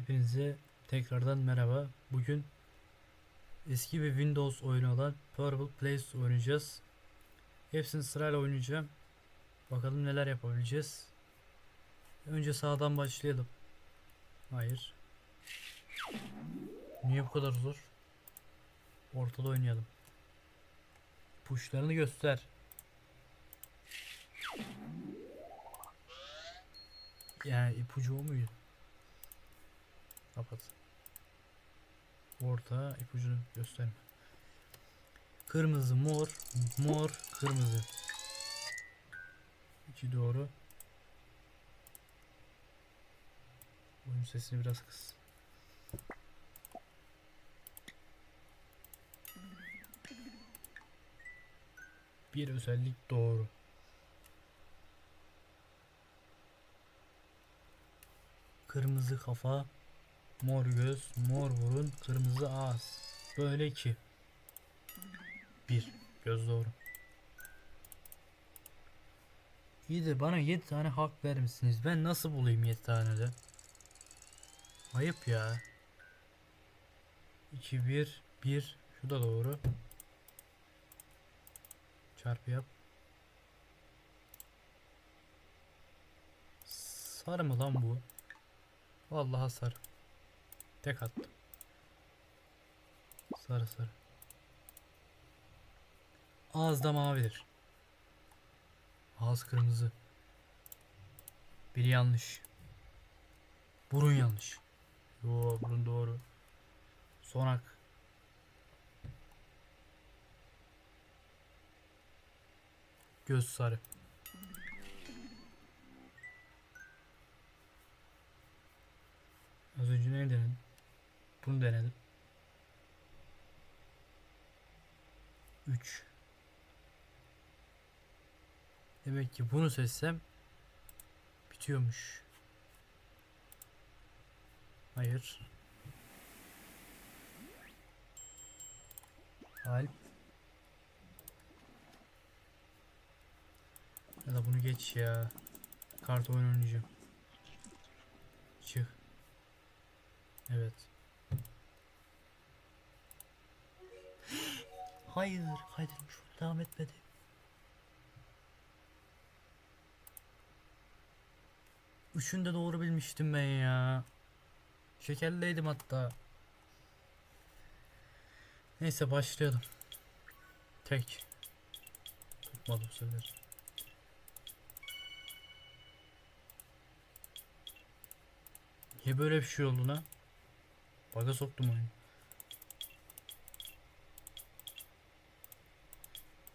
Hepinize tekrardan merhaba. Bugün eski bir Windows oyunu olan Purple Place oynayacağız. Hepsini sırayla oynayacağım. Bakalım neler yapabileceğiz. Önce sağdan başlayalım. Hayır. Niye bu kadar zor? Ortada oynayalım. Puşlarını göster. Yani ipucu o muydu? Kapat. Orta ipucunu gösterme. Kırmızı, mor, mor, kırmızı. İki doğru. Oyun sesini biraz kıs. Bir özellik doğru. Kırmızı kafa, mor göz, mor burun, kırmızı ağız. Böyle ki. Bir. Göz doğru. İyi de bana 7 tane hak vermişsiniz. Ben nasıl bulayım 7 tane de? Ayıp ya. 2 1 1 şu da doğru. Çarpı yap. Sarı mı lan bu? Vallahi sarı. Tek attım. Sarı sarı. Ağız da mavidir. Ağız kırmızı. Biri yanlış. Burun yanlış. Yo burun doğru. Sonak. Göz sarı. Bunu denedim. 3 Demek ki bunu seçsem bitiyormuş. Hayır. Alp. Ya da bunu geç ya. Kart oyun oynayacağım. Çık. Evet. Hayır, kaydetmiş. Devam etmedi. Üçünü de doğru bilmiştim ben ya. Şekerliydim hatta. Neyse başlayalım. Tek. Tutmadı bu. Niye böyle bir şey oldu lan? Baga soktum oyunu.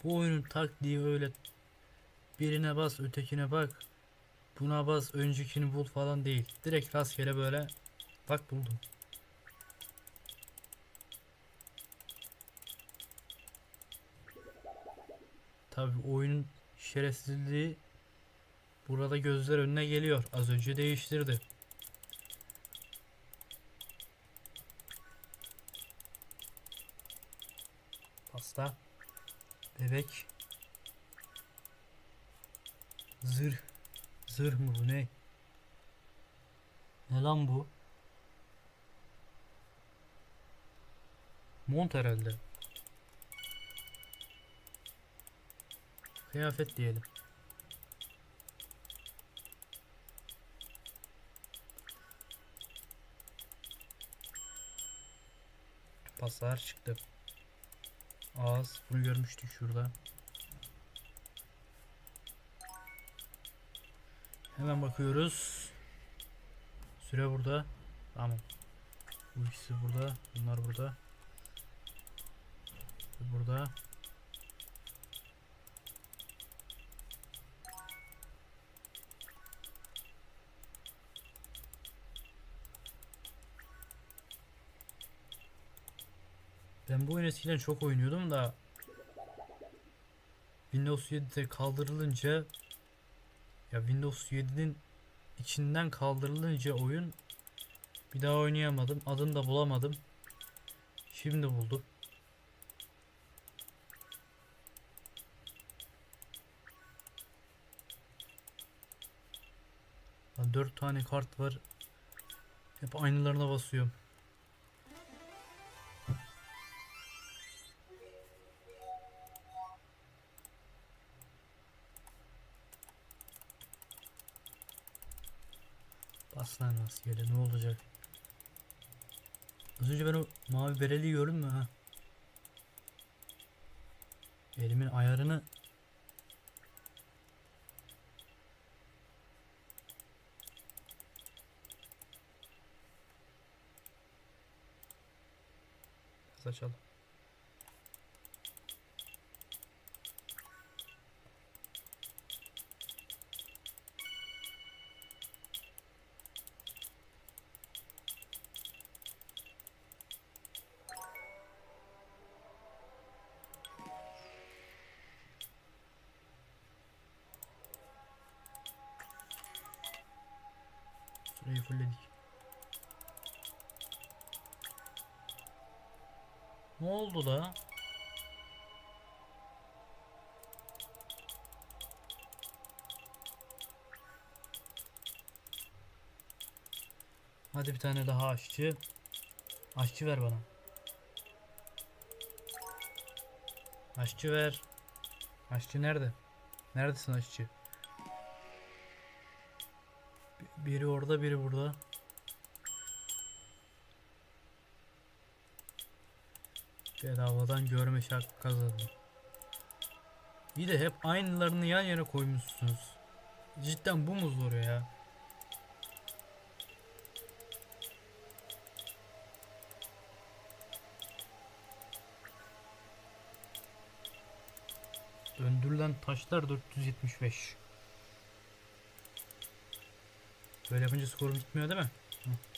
Bu oyunun taktiği öyle birine bas ötekine bak buna bas öncekini bul falan değil. Direkt rastgele böyle bak buldum. Tabi oyunun şerefsizliği burada gözler önüne geliyor. Az önce değiştirdi. Pasta. Bebek. Zırh. Zırh mı bu ne? Ne lan bu? Mont herhalde. Kıyafet diyelim. Paslar çıktı. Ağız. Bunu görmüştük şurada. Hemen bakıyoruz. Süre burada. Tamam. Bu ikisi burada. Bunlar burada. Bu Burada. Ben bu oyunu eskiden çok oynuyordum da Windows 7'de kaldırılınca ya Windows 7'nin içinden kaldırılınca oyun bir daha oynayamadım. Adını da bulamadım. Şimdi buldum. 4 tane kart var. Hep aynılarına basıyorum. Bas lan rastgele ne olacak? Az önce ben o mavi bereliği gördüm mü ha? Elimin ayarını Biraz açalım. Ne oldu da? Hadi bir tane daha aşçı. Aşçı ver bana. Aşçı ver. Aşçı nerede? Neredesin aşçı? Bi- Biri orada, biri burada. Bedavadan görme şarkı kazandım. Bir de hep aynılarını yan yana koymuşsunuz. Cidden bu mu zor ya? Döndürülen taşlar 475. Böyle yapınca skorum gitmiyor değil mi? Hı.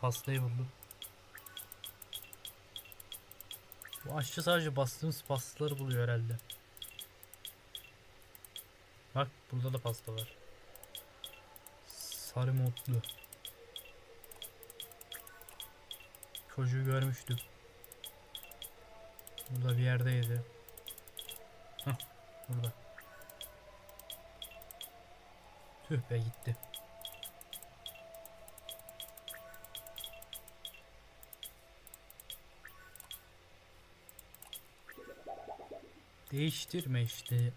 Pastayı buldum. Bu aşçı sadece bastığımız pastaları buluyor herhalde. Bak burada da pasta var. Sarı modlu. Çocuğu görmüştüm. Burada bir yerdeydi. Hah burada. Tüh be gitti. Değiştirme işte.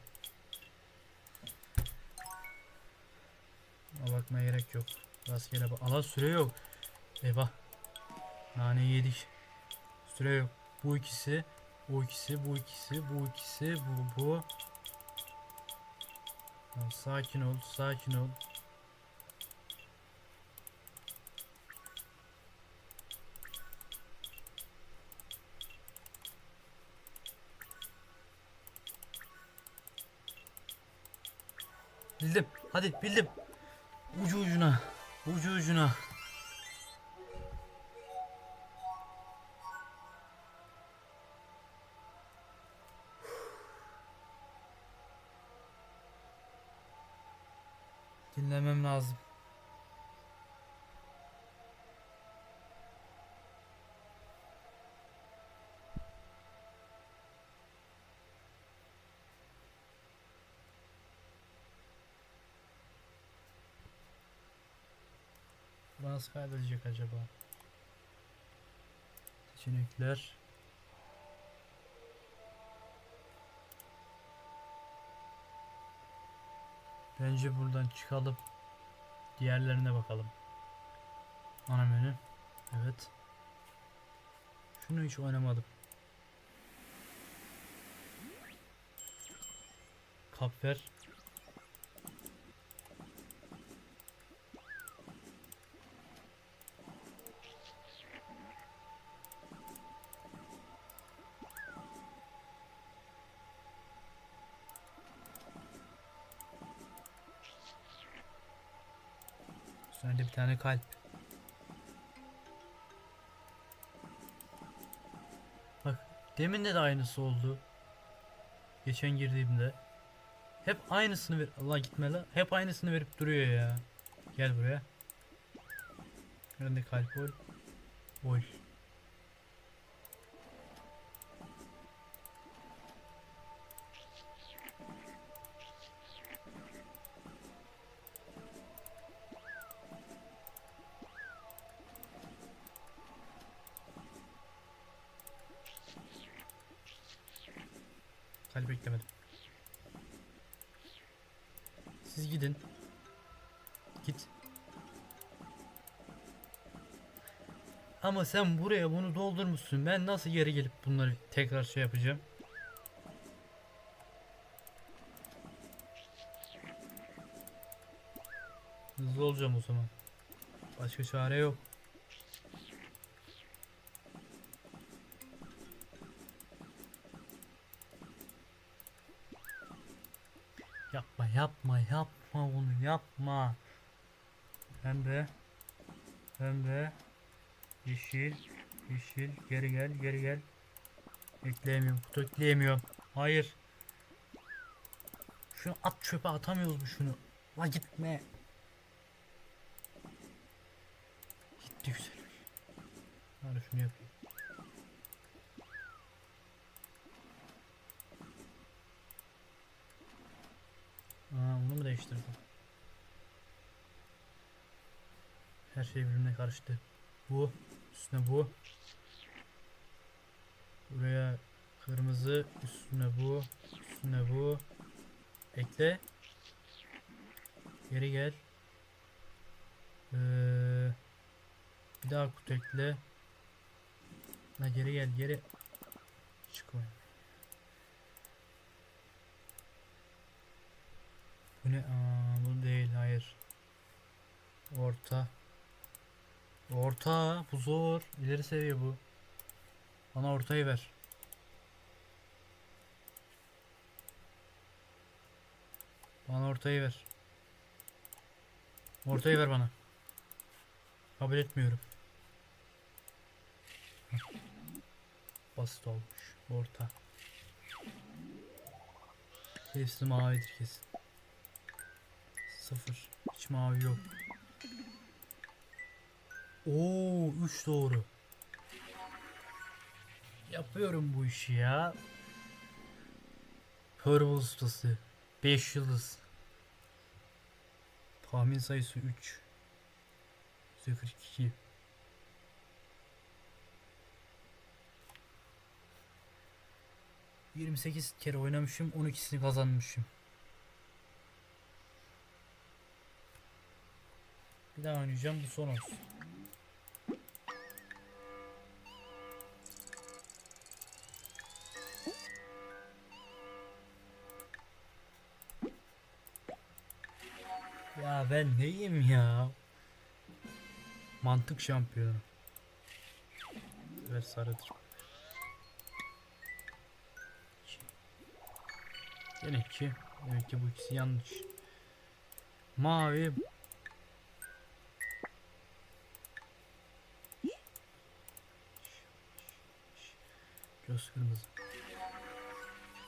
Ona bakmaya gerek yok. Rastgele bak. Allah süre yok. Eyvah. Nane yedik. Süre yok. Bu ikisi, bu ikisi, bu ikisi, bu ikisi, bu bu. Sakin ol, sakin ol. Bildim. Hadi bildim. Ucu ucuna. Ucu ucuna. Nasıl kaydedecek acaba? Seçenekler. Bence buradan çıkalım. Diğerlerine bakalım. Ana menü. Evet. Şunu hiç oynamadım. Kap ver. Tane kalp. Bak demin de de aynısı oldu. Geçen girdiğimde. Hep aynısını ver. Allah gitme la. Hep aynısını verip duruyor ya. Gel buraya. Ben de kalp ol. Ol. Kalp beklemedim. Siz gidin. Git. Ama sen buraya bunu doldurmuşsun. Ben nasıl geri gelip bunları tekrar şey yapacağım? Hızlı olacağım o zaman. Başka çare yok. Yapma bunu yapma. Pembe. Pembe. Yeşil. Yeşil. Geri gel geri gel. Ekleyemiyorum. Kutu ekleyemiyorum. Hayır. Şunu at çöpe atamıyoruz mu şunu? La gitme. Gitti güzel. Hadi şunu yapayım. Değiştirdim? Her şey birbirine karıştı. Bu, üstüne bu. Buraya kırmızı, üstüne bu, üstüne bu. Ekle. Geri gel. Ee, bir daha kutu ekle. Ha geri gel, geri. Çıkma. Bu ne? Aa, bu değil, hayır. Orta. Orta, bu zor. İleri seviye bu. Bana ortayı ver. Bana ortayı ver. Ortayı ver bana. Kabul etmiyorum. Basit olmuş. Orta. Hepsi mavidir kesin. Sıfır. Hiç mavi yok. Oo, 3 doğru. Yapıyorum bu işi ya. Purple ustası. 5 yıldız. Tahmin sayısı 3. 42. Yirmi sekiz kere oynamışım, 12'sini kazanmışım. Bir daha oynayacağım, bu son olsun. Ya ben neyim ya? Mantık şampiyonu. Ver sarıdır. Gene iki. Demek ki bu ikisi yanlış. Mavi. Göz kırmızı.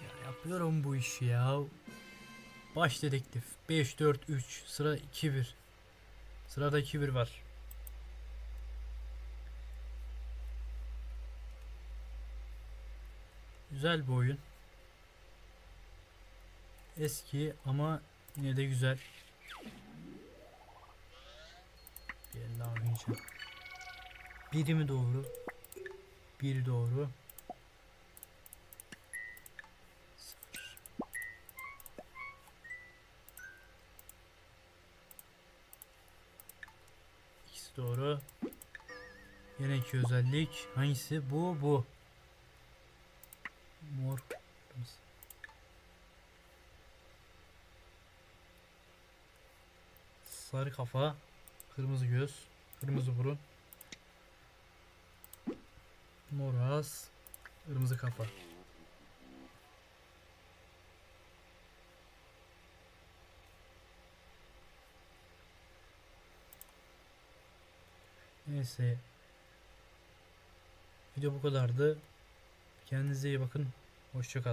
Ya yapıyorum bu işi ya. Baş dedektif 5 4 3 sıra 2 1. Sırada 2 1 var. Güzel bir oyun. Eski ama yine de güzel. Bir daha oynayacağım. Biri mi doğru? Biri doğru. Doğru. Yine özellik. Hangisi? Bu, bu. Mor. Sarı kafa. Kırmızı göz. Kırmızı burun. Mor ağız. Kırmızı kafa. Neyse. Video bu kadardı. Kendinize iyi bakın. Hoşçakalın.